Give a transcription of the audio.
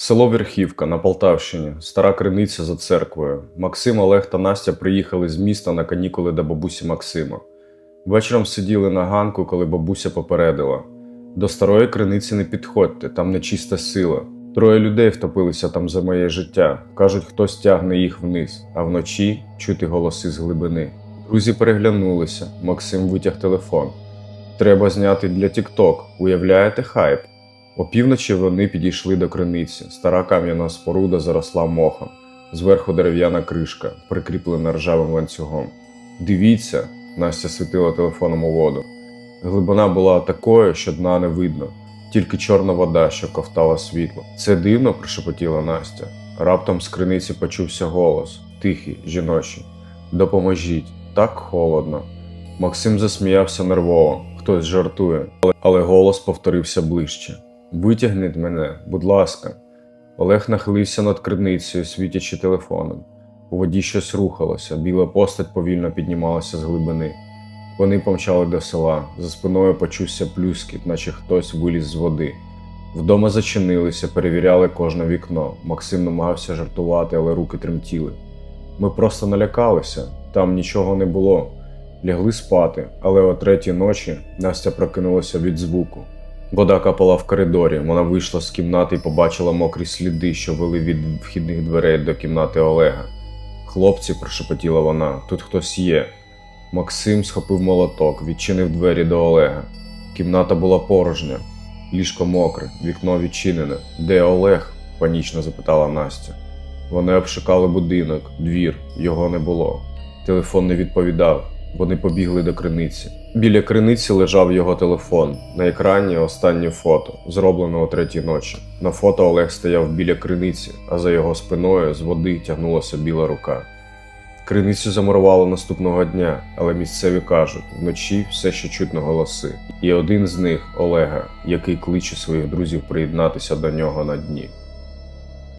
Село Верхівка на Полтавщині, стара криниця за церквою. Максим, Олег та Настя приїхали з міста на канікули до бабусі Максима. Вечором сиділи на ганку, коли бабуся попередила: до старої криниці не підходьте, там нечиста сила. Троє людей втопилися там за моє життя. Кажуть, хтось тягне їх вниз, а вночі чути голоси з глибини. Друзі переглянулися. Максим витяг телефон. Треба зняти для TikTok. Уявляєте хайп? Опівночі вони підійшли до криниці. Стара кам'яна споруда заросла мохом. Зверху дерев'яна кришка, прикріплена ржавим ланцюгом. Дивіться, Настя світила телефоном у воду. Глибина була такою, що дна не видно, тільки чорна вода, що ковтала світло. Це дивно, прошепотіла Настя. Раптом з криниці почувся голос, тихий, жіночий. Допоможіть, так холодно. Максим засміявся нервово, хтось жартує, але, голос повторився ближче. Витягніть мене, будь ласка. Олег нахилився над криницею, світячи телефоном. У воді щось рухалося, біла постать повільно піднімалася з глибини. Вони помчали до села. За спиною почувся плюскіт, наче хтось виліз з води. Вдома зачинилися, перевіряли кожне вікно. Максим намагався жартувати, але руки тремтіли. Ми просто налякалися, там нічого не було. Лягли спати, але о третій ночі Настя прокинулася від звуку. Вода капала в коридорі. Вона вийшла з кімнати і побачила мокрі сліди, що вели від вхідних дверей до кімнати Олега. Хлопці, прошепотіла вона, тут хтось є. Максим схопив молоток, відчинив двері до Олега. Кімната була порожня, ліжко мокре, вікно відчинене. Де Олег? панічно запитала Настя. Вони обшукали будинок, двір, його не було. Телефон не відповідав. Вони побігли до криниці. Біля криниці лежав його телефон. На екрані останнє фото, зроблено о третій ночі. На фото Олег стояв біля криниці, а за його спиною з води тягнулася біла рука. Криницю замурувало наступного дня, але місцеві кажуть, вночі все ще чутно голоси. І один з них Олега, який кличе своїх друзів приєднатися до нього на дні.